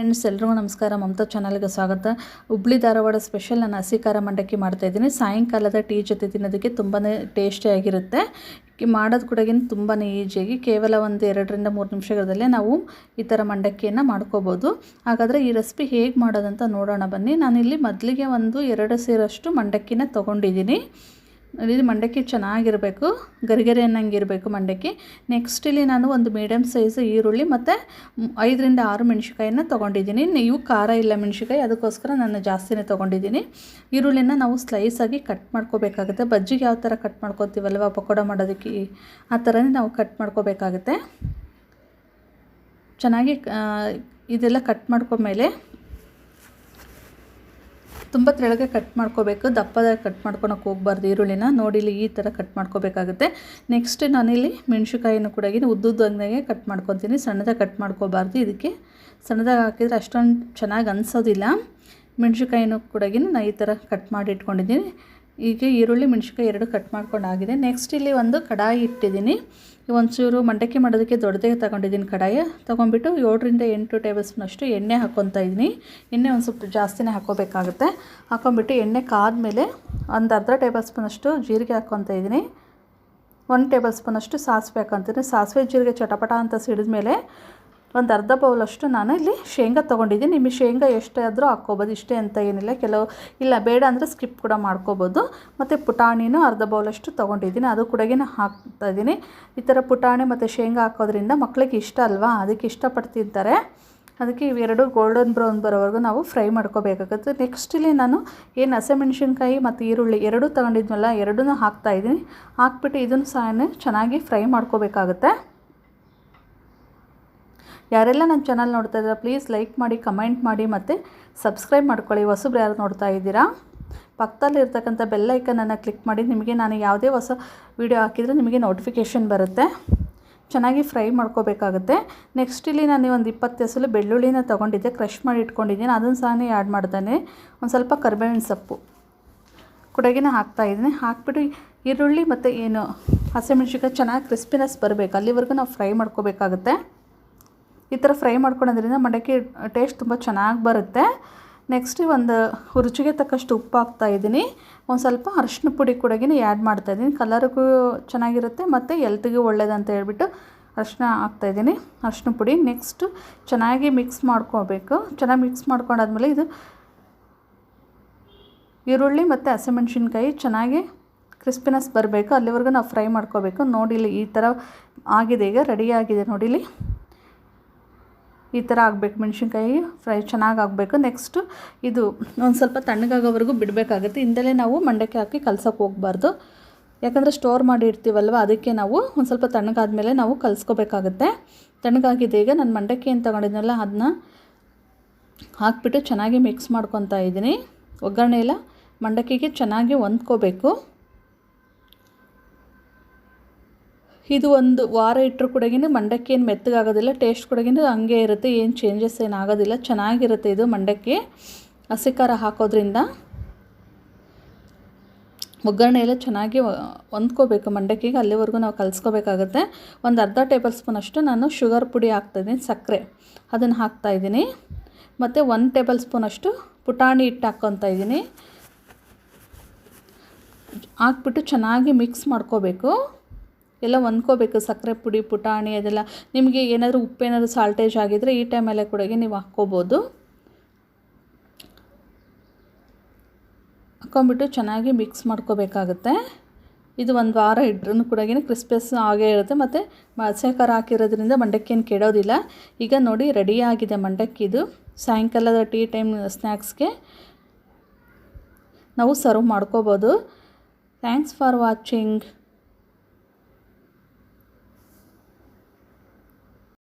Friends, ಎಲ್ರಿಗೂ ನಮಸ್ಕಾರ. ಮಮತಾ ಚಾನಲ್ಗೆ ಸ್ವಾಗತ. ಹುಬ್ಳಿ ಧಾರವಾಡ ಸ್ಪೆಷಲ್ ನಾನು ಹಸಿ ಖಾರ ಮಂಡಕ್ಕಿ ಮಾಡ್ತಾಯಿದ್ದೀನಿ ಸಾಯಂಕಾಲದ ಟೀ ಜೊತೆ ತಿನ್ನೋದಕ್ಕೆ ತುಂಬಾ ಟೇಸ್ಟಿಯಾಗಿರುತ್ತೆ ಮಾಡೋದು ಕೂಡ ತುಂಬಾ ಈಜಿಯಾಗಿ ಕೇವಲ ಒಂದು ಎರಡರಿಂದ ಮೂರು ನಿಮಿಷಗಳಲ್ಲೇ ನಾವು ಈ ಥರ ಮಂಡಕ್ಕಿಯನ್ನು ಮಾಡ್ಕೋಬೋದು. ಹಾಗಾದರೆ ಈ ರೆಸಿಪಿ ಹೇಗೆ ಮಾಡೋದಂತ ನೋಡೋಣ ಬನ್ನಿ. ನಾನಿಲ್ಲಿ ಮೊದಲಿಗೆ ಒಂದು ಎರಡು ಸೇರಷ್ಟು ಮಂಡಕ್ಕಿನ ತೊಗೊಂಡಿದ್ದೀನಿ. ಇದು ಮಂಡಕ್ಕಿ ಚೆನ್ನಾಗಿರಬೇಕು, ಗರಿಗರಿ ಅನ್ನಂಗೆ ಇರಬೇಕು ಮಂಡಕ್ಕಿ. ನೆಕ್ಸ್ಟ್ ಇಲ್ಲಿ ನಾನು ಒಂದು ಮೀಡಿಯಮ್ ಸೈಜ್ ಈರುಳ್ಳಿ ಮತ್ತು ಐದರಿಂದ ಆರು ಮೆಣಸಿಕಾಯಿನ ತೊಗೊಂಡಿದ್ದೀನಿ. ನೀವು ಖಾರ ಇಲ್ಲ ಮೆಣಸಿಕಾಯಿ ಅದಕ್ಕೋಸ್ಕರ ನಾನು ಜಾಸ್ತಿನೇ ತೊಗೊಂಡಿದ್ದೀನಿ. ಈರುಳ್ಳಿನ ನಾವು ಸ್ಲೈಸಾಗಿ ಕಟ್ ಮಾಡ್ಕೋಬೇಕಾಗುತ್ತೆ. ಬಜ್ಜಿಗೆ ಯಾವ ಥರ ಕಟ್ ಮಾಡ್ಕೋತೀವಲ್ವ, ಪಕೋಡ ಮಾಡೋದಕ್ಕೆ ಆ ಥರನೇ ನಾವು ಕಟ್ ಮಾಡ್ಕೋಬೇಕಾಗುತ್ತೆ. ಚೆನ್ನಾಗಿ ಇದೆಲ್ಲ ಕಟ್ ಮಾಡ್ಕೊಂಡ್ಮೇಲೆ ತುಂಬ ತೆಳಗೆ ಕಟ್ ಮಾಡ್ಕೋಬೇಕು ದಪ್ಪದಾಗಿ ಕಟ್ ಮಾಡ್ಕೊಳಕ್ಕೆ ಹೋಗ್ಬಾರ್ದು ಈರುಳ್ಳಿನ. ನೋಡಿ ಇಲ್ಲಿ ಈ ಥರ ಕಟ್ ಮಾಡ್ಕೋಬೇಕಾಗುತ್ತೆ. ನೆಕ್ಸ್ಟ್ ನಾನಿಲ್ಲಿ ಮೆಣಸಿಕಾಯಿನೂ ಕೂಡ ಉದ್ದುದ್ದಂಗೆ ಕಟ್ ಮಾಡ್ಕೊತೀನಿ. ಸಣ್ಣದಾಗಿ ಕಟ್ ಮಾಡ್ಕೋಬಾರ್ದು. ಇದಕ್ಕೆ ಸಣ್ಣದಾಗ ಹಾಕಿದರೆ ಅಷ್ಟೊಂದು ಚೆನ್ನಾಗಿ ಅನಿಸೋದಿಲ್ಲ. ಮೆಣಸಿಕಾಯಿನೂ ಕೂಡ ನಾನು ಈ ಥರ ಕಟ್ ಮಾಡಿ ಇಟ್ಕೊಂಡಿದ್ದೀನಿ. ಈಗ ಈರುಳ್ಳಿ ಮೆಣಸಿಕಾಯಿ ಎರಡು ಕಟ್ ಮಾಡ್ಕೊಂಡು ಆಗಿದೆ ನೆಕ್ಸ್ಟ್ ಇಲ್ಲಿ ಒಂದು ಕಡಾಯಿ ಇಟ್ಟಿದ್ದೀನಿ. ಒಂಚೂರು ಮಂಡಕ್ಕಿ ಮಾಡೋದಕ್ಕೆ ದೊಡ್ಡದೇ ತಗೊಂಡಿದ್ದೀನಿ ಕಡಾಯಿ. ತೊಗೊಂಡ್ಬಿಟ್ಟು ಏಳರಿಂದ ಎಂಟು ಟೇಬಲ್ ಸ್ಪೂನಷ್ಟು ಎಣ್ಣೆ ಹಾಕ್ಕೊತಾ ಇದ್ದೀನಿ. ಎಣ್ಣೆ ಒಂದು ಸ್ವಲ್ಪ ಜಾಸ್ತಿನೇ ಹಾಕ್ಕೋಬೇಕಾಗುತ್ತೆ. ಹಾಕೊಂಡ್ಬಿಟ್ಟು ಎಣ್ಣೆ ಕಾದ್ಮೇಲೆ ಒಂದು ಅರ್ಧ ಟೇಬಲ್ ಸ್ಪೂನಷ್ಟು ಜೀರಿಗೆ ಹಾಕ್ಕೊತಾ ಇದ್ದೀನಿ. ಒಂದು ಟೇಬಲ್ ಸ್ಪೂನಷ್ಟು ಸಾಸಿವೆ ಹಾಕ್ಕೊತೀನಿ ಸಾಸಿವೆ ಜೀರಿಗೆ ಚಟಪಟ ಅಂತ ಸಿಡಿದ ಮೇಲೆ ಒಂದು ಅರ್ಧ ಬೌಲಷ್ಟು ನಾನು ಇಲ್ಲಿ ಶೇಂಗಾ ತೊಗೊಂಡಿದ್ದೀನಿ. ನಿಮಗೆ ಶೇಂಗಾ ಎಷ್ಟಾದರೂ ಹಾಕ್ಕೋಬೋದು. ಇಷ್ಟೇ ಅಂತ ಏನಿಲ್ಲ. ಕೆಲವು, ಇಲ್ಲ ಬೇಡ ಅಂದರೆ ಸ್ಕಿಪ್ ಕೂಡ ಮಾಡ್ಕೋಬೋದು. ಮತ್ತು ಪುಟಾಣಿನೂ ಅರ್ಧ ಬೌಲಷ್ಟು ತೊಗೊಂಡಿದ್ದೀನಿ. ಅದು ಕೂಡ ಹಾಕ್ತಾಯಿದ್ದೀನಿ ಈ ಥರ ಪುಟಾಣಿ ಮತ್ತು ಶೇಂಗಾ ಹಾಕೋದ್ರಿಂದ ಮಕ್ಕಳಿಗೆ ಇಷ್ಟ ಅಲ್ವಾ? ಅದಕ್ಕೆ ಇಷ್ಟಪಟ್ಟು ತಿಂತಾರೆ ಅದಕ್ಕೆ ಇವೆರಡು ಗೋಲ್ಡನ್ ಬ್ರೌನ್ ಬರೋವರೆಗೂ ನಾವು ಫ್ರೈ ಮಾಡ್ಕೋಬೇಕಾಗುತ್ತೆ. ನೆಕ್ಸ್ಟ್ ಇಲ್ಲಿ ನಾನು ಏನು ಹಸಿಮೆಣ್ಸಿನ್ಕಾಯಿ ಮತ್ತು ಈರುಳ್ಳಿ ಎರಡೂ ತೊಗೊಂಡಿದ್ವಲ್ಲ ಎರಡೂ ಹಾಕ್ತಾಯಿದ್ದೀನಿ ಹಾಕ್ಬಿಟ್ಟು ಇದನ್ನು ಸಹ ಚೆನ್ನಾಗಿ ಫ್ರೈ ಮಾಡ್ಕೋಬೇಕಾಗುತ್ತೆ. ಯಾರೆಲ್ಲ ನನ್ನ ಚಾನಲ್ ನೋಡ್ತಾ ಇದ್ದೀರಾ ಪ್ಲೀಸ್ ಲೈಕ್ ಮಾಡಿ ಕಮೆಂಟ್ ಮಾಡಿ ಮತ್ತು ಸಬ್ಸ್ಕ್ರೈಬ್ ಮಾಡ್ಕೊಳ್ಳಿ. ಹೊಸಬ್ರು ಯಾರು ನೋಡ್ತಾ ಇದ್ದೀರಾ? ಪಕ್ಕದಲ್ಲಿರ್ತಕ್ಕಂಥ ಬೆಲ್ಲೈಕನನ್ನು ಕ್ಲಿಕ್ ಮಾಡಿ, ನಿಮಗೆ ನಾನು ಯಾವುದೇ ಹೊಸ ವೀಡಿಯೋ ಹಾಕಿದರೆ ನಿಮಗೆ ನೋಟಿಫಿಕೇಷನ್ ಬರುತ್ತೆ. ಚೆನ್ನಾಗಿ ಫ್ರೈ ಮಾಡ್ಕೋಬೇಕಾಗುತ್ತೆ. ನೆಕ್ಸ್ಟ್ ಇಲ್ಲಿ ನಾನು ಒಂದು ಇಪ್ಪತ್ತು ಎಸಲು ಬೆಳ್ಳುಳ್ಳಿನ ತೊಗೊಂಡಿದ್ದೆ ಕ್ರಷ್ ಮಾಡಿ ಇಟ್ಕೊಂಡಿದ್ದೀನಿ. ಅದನ್ನು ಸಹ ಆ್ಯಡ್ ಮಾಡ್ತಾನೆ. ಒಂದು ಸ್ವಲ್ಪ ಕರಿಬೇವಿನ ಸೊಪ್ಪು ಕೊಡಗೇನ ಹಾಕ್ತಾ ಇದ್ದೀನಿ. ಹಾಕ್ಬಿಟ್ಟು ಈರುಳ್ಳಿ ಮತ್ತು ಏನು ಹಸಿಮೆಣ್ಸಿಕಾಯಿ ಚೆನ್ನಾಗಿ ಕ್ರಿಸ್ಪಿನೆಸ್ ಬರಬೇಕು. ಅಲ್ಲಿವರೆಗೂ ನಾವು ಫ್ರೈ ಮಾಡ್ಕೋಬೇಕಾಗುತ್ತೆ. ಈ ಥರ ಫ್ರೈ ಮಾಡ್ಕೊಳೋದ್ರಿಂದ ಮಂಡಕ್ಕಿ ಟೇಸ್ಟ್ ತುಂಬ ಚೆನ್ನಾಗಿ ಬರುತ್ತೆ. ನೆಕ್ಸ್ಟ್ ಒಂದು ರುಚಿಗೆ ತಕ್ಕಷ್ಟು ಉಪ್ಪು ಹಾಕ್ತಾ ಇದ್ದೀನಿ. ಒಂದು ಸ್ವಲ್ಪ ಅರಶಿನ ಪುಡಿ ಕೂಡ ಆ್ಯಡ್ ಮಾಡ್ತಾ ಇದ್ದೀನಿ. ಕಲರ್ಗೂ ಚೆನ್ನಾಗಿರುತ್ತೆ ಮತ್ತು ಎಲ್ತಿಗೂ ಒಳ್ಳೇದಂತ ಹೇಳ್ಬಿಟ್ಟು ಅರಶಿನ ಹಾಕ್ತಾಯಿದ್ದೀನಿ ಅರಶಿನ ಪುಡಿ ನೆಕ್ಸ್ಟು ಚೆನ್ನಾಗಿ ಮಿಕ್ಸ್ ಮಾಡ್ಕೋಬೇಕು. ಚೆನ್ನಾಗಿ ಮಿಕ್ಸ್ ಮಾಡ್ಕೊಂಡಾದ್ಮೇಲೆ ಇದು ಈರುಳ್ಳಿ ಮತ್ತು ಹಸಿಮೆಣ್ಸಿನ್ಕಾಯಿ ಚೆನ್ನಾಗಿ ಕ್ರಿಸ್ಪಿನೆಸ್ ಬರಬೇಕು. ಅಲ್ಲಿವರೆಗೂ ನಾವು ಫ್ರೈ ಮಾಡ್ಕೋಬೇಕು. ನೋಡಿಲಿ ಈ ಥರ ಆಗಿದೆ ಈಗ ರೆಡಿಯಾಗಿದೆ ನೋಡಿಲಿ ಈ ಥರ ಆಗಬೇಕು, ಮೆಣಸಿನ್ಕಾಯಿ ಫ್ರೈ ಚೆನ್ನಾಗಿ ಆಗಬೇಕು. ನೆಕ್ಸ್ಟು ಇದು ಒಂದು ಸ್ವಲ್ಪ ತಣ್ಣಗಾಗೋವರೆಗೂ ಬಿಡಬೇಕಾಗುತ್ತೆ. ಹಿಂದಲೇ ನಾವು ಮಂಡಕ್ಕಿ ಹಾಕಿ ಕಲ್ಸೋಕೆ ಹೋಗಬಾರ್ದು. ಯಾಕಂದರೆ ಸ್ಟೋರ್ ಮಾಡಿ ಇರ್ತೀವಲ್ವ ಅದಕ್ಕೆ ನಾವು ಒಂದು ಸ್ವಲ್ಪ ತಣ್ಣಗಾದ್ಮೇಲೆ ನಾವು ಕಲಿಸ್ಕೋಬೇಕಾಗುತ್ತೆ. ತಣ್ಣಗಾಗಿದೆ ಈಗ ನಾನು ಮಂಡಕ್ಕಿ ಏನು ತೊಗೊಂಡಿದ್ನಲ್ಲ ಅದನ್ನ ಹಾಕ್ಬಿಟ್ಟು ಚೆನ್ನಾಗಿ ಮಿಕ್ಸ್ ಮಾಡ್ಕೊತಾ ಇದ್ದೀನಿ. ಒಗ್ಗರಣೆ ಎಲ್ಲ ಮಂಡಕ್ಕಿಗೆ ಚೆನ್ನಾಗಿ ಹೊಂದ್ಕೋಬೇಕು. ಇದು ಒಂದು ವಾರ ಇಟ್ಟರು ಕೂಡ ಮಂಡಕ್ಕಿ ಏನು ಮೆತ್ತಗಾಗೋದಿಲ್ಲ ಟೇಸ್ಟ್ ಕೂಡ ಹಂಗೆ ಇರುತ್ತೆ, ಏನು ಚೇಂಜಸ್ ಏನು ಆಗೋದಿಲ್ಲ, ಚೆನ್ನಾಗಿರುತ್ತೆ ಇದು ಮಂಡಕ್ಕಿ. ಹಸಿ ಖಾರ ಹಾಕೋದ್ರಿಂದ ಒಗ್ಗರಣೆ ಎಲ್ಲ ಚೆನ್ನಾಗಿ ಹೊಂದ್ಕೋಬೇಕು ಮಂಡಕ್ಕಿಗೆ, ಅಲ್ಲಿವರೆಗೂ ನಾವು ಕಲಿಸ್ಕೋಬೇಕಾಗುತ್ತೆ. ಒಂದು ಅರ್ಧ ಟೇಬಲ್ ಸ್ಪೂನ್ ಅಷ್ಟು ನಾನು ಶುಗರ್ ಪುಡಿ ಹಾಕ್ತಾಯಿದ್ದೀನಿ ಸಕ್ಕರೆ. ಅದನ್ನು ಹಾಕ್ತಾಯಿದ್ದೀನಿ ಮತ್ತು ಒಂದು ಟೇಬಲ್ ಸ್ಪೂನ್ ಅಷ್ಟು ಪುಟಾಣಿ ಹಿಟ್ಟು ಹಾಕ್ಕೊತಾ ಇದ್ದೀನಿ. ಹಾಕ್ಬಿಟ್ಟು ಚೆನ್ನಾಗಿ ಮಿಕ್ಸ್ ಮಾಡ್ಕೋಬೇಕು. ಎಲ್ಲ ಹೊಂದ್ಕೋಬೇಕು. ಸಕ್ಕರೆ ಪುಡಿ, ಪುಟಾಣಿ ಅದೆಲ್ಲ. ನಿಮಗೆ ಏನಾದರೂ ಉಪ್ಪೇನಾದರೂ ಸಾಲ್ಟೇಜ್ ಆಗಿದ್ದರೆ ಈ ಟೈಮಲ್ಲೇ ಕೂಡ ನೀವು ಹಾಕ್ಕೋಬೋದು. ಹಾಕ್ಕೊಂಬಿಟ್ಟು ಚೆನ್ನಾಗಿ ಮಿಕ್ಸ್ ಮಾಡ್ಕೋಬೇಕಾಗುತ್ತೆ. ಇದು ಒಂದು ವಾರ ಇಟ್ರೂ ಕೂಡ ಕ್ರಿಸ್ಪಸ್ ಆಗೇ ಇರುತ್ತೆ. ಮತ್ತು ಮತ್ಸ್ಯ ಖಾರ ಹಾಕಿರೋದ್ರಿಂದ ಮಂಡಕ್ಕಿ ಏನು ಕೆಡೋದಿಲ್ಲ. ಈಗ ನೋಡಿ ರೆಡಿಯಾಗಿದೆ ಮಂಡಕ್ಕಿದು ಸಾಯಂಕಾಲದ ಟೀ ಟೈಮ್ ಸ್ನ್ಯಾಕ್ಸ್ಗೆ ನಾವು ಸರ್ವ್ ಮಾಡ್ಕೋಬೋದು. Thanks for watching